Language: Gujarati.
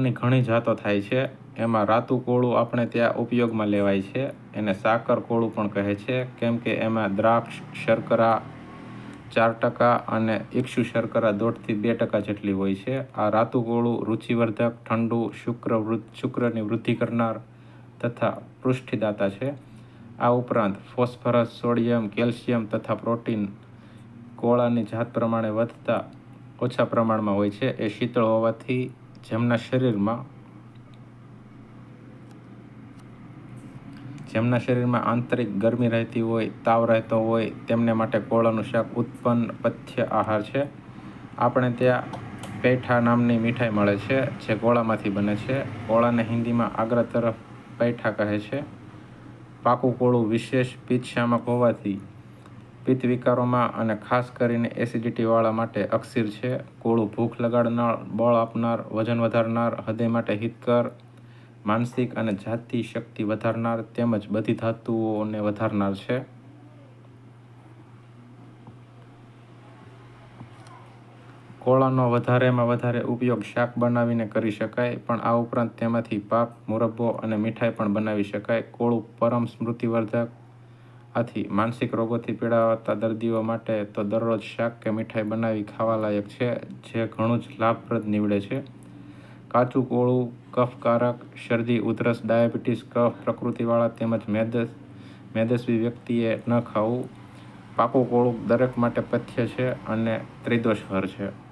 કોળાની ઘણી જાતો થાય છે. એમાં રાતું કોળું આપણે ત્યાં ઉપયોગમાં લેવાય છે. એને સાકર કોળું પણ કહે છે. કેમ કે એમાં દ્રાક્ષ, શર્કરા ચાર ટકા અને ઇક્ષુ શર્કરા દોઢથી બે ટકા જેટલી હોય છે. આ રાતું કોળું રુચિવર્ધક, ઠંડુ, શુક્ર શુક્રની વૃદ્ધિ કરનાર તથા પૃષ્ઠિદાતા છે. આ ઉપરાંત ફોસ્ફરસ, સોડિયમ, કેલ્શિયમ તથા પ્રોટીન કોળાની જાત પ્રમાણે વધતા ઓછા પ્રમાણમાં હોય છે. એ શીતળ હોવાથી જેમના શરીરમાં જેમના શરીરમાં આંતરિક ગરમી રહેતી હોય, તાવ રહેતો હોય, તેમને માટે કોળાનું શાક ઉત્પન્ન પથ્ય આહાર છે. આપણે ત્યાં પૈઠા નામની મીઠાઈ મળે છે, જે કોળામાંથી બને છે. કોળાને હિન્દીમાં આગ્રા તરફ પૈઠા કહે છે. પાકું કોળું વિશેષ પીછામાં હોવાથી પિત્ત વિકારોમાં અને ખાસ કરીને એસિડિટીવાળા માટે અક્ષીર છે. કોળું ભૂખ લગાડનાર, બળ આપનાર, વજન વધારનાર, હૃદય માટે હિતકર, માનસિક અને જાતિ શક્તિ વધારનાર તેમજ બધી ધાતુઓને વધારનાર છે. કોળાનો વધારેમાં વધારે ઉપયોગ શાક બનાવીને કરી શકાય, પણ આ ઉપરાંત તેમાંથી પાપ મુરબ્બો અને મીઠાઈ પણ બનાવી શકાય. કોળું પરમ સ્મૃતિવર્ધક આથી માનસિક રોગોથી પીડાતા દર્દીઓ માટે તો દરરોજ શાક કે મીઠાઈ બનાવી ખાવાલાયક છે, જે ઘણું જ લાભપ્રદ નીવડે છે. કાચું, કોળું કફકારક શરદી, ઉધરસ, ડાયાબિટીસ, કફ પ્રકૃતિવાળા તેમજ મેદ મેદસ્વી વ્યક્તિએ ન ખાવું. પાકું, કોળું દરેક માટે પથ્ય છે અને ત્રિદોષ હર છે.